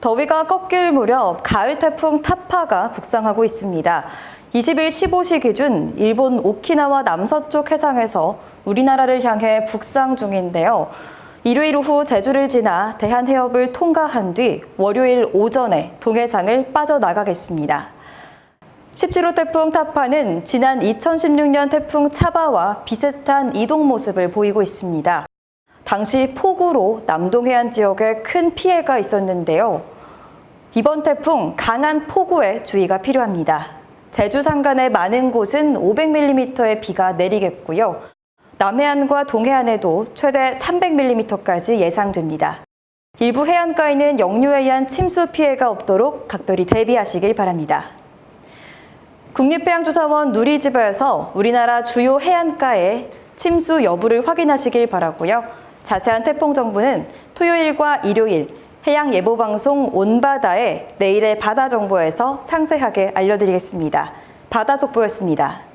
더위가 꺾일 무렵 가을 태풍 타파가 북상하고 있습니다. 20일 15시 기준 일본 오키나와 남서쪽 해상에서 우리나라를 향해 북상 중인데요. 일요일 오후 제주를 지나 대한해협을 통과한 뒤 월요일 오전에 동해상을 빠져나가겠습니다. 17호 태풍 타파는 지난 2016년 태풍 차바와 비슷한 이동 모습을 보이고 있습니다. 당시 폭우로 남동 해안 지역에 큰 피해가 있었는데요. 이번 태풍 강한 폭우에 주의가 필요합니다. 제주 산간의 많은 곳은 500mm의 비가 내리겠고요. 남해안과 동해안에도 최대 300mm까지 예상됩니다. 일부 해안가에는 역류에 의한 침수 피해가 없도록 각별히 대비하시길 바랍니다. 국립해양조사원 누리집에서 우리나라 주요 해안가의 침수 여부를 확인하시길 바라고요. 자세한 태풍 정보는 토요일과 일요일 해양 예보 방송 온바다의 내일의 바다 정보에서 상세하게 알려드리겠습니다. 바다 속보였습니다.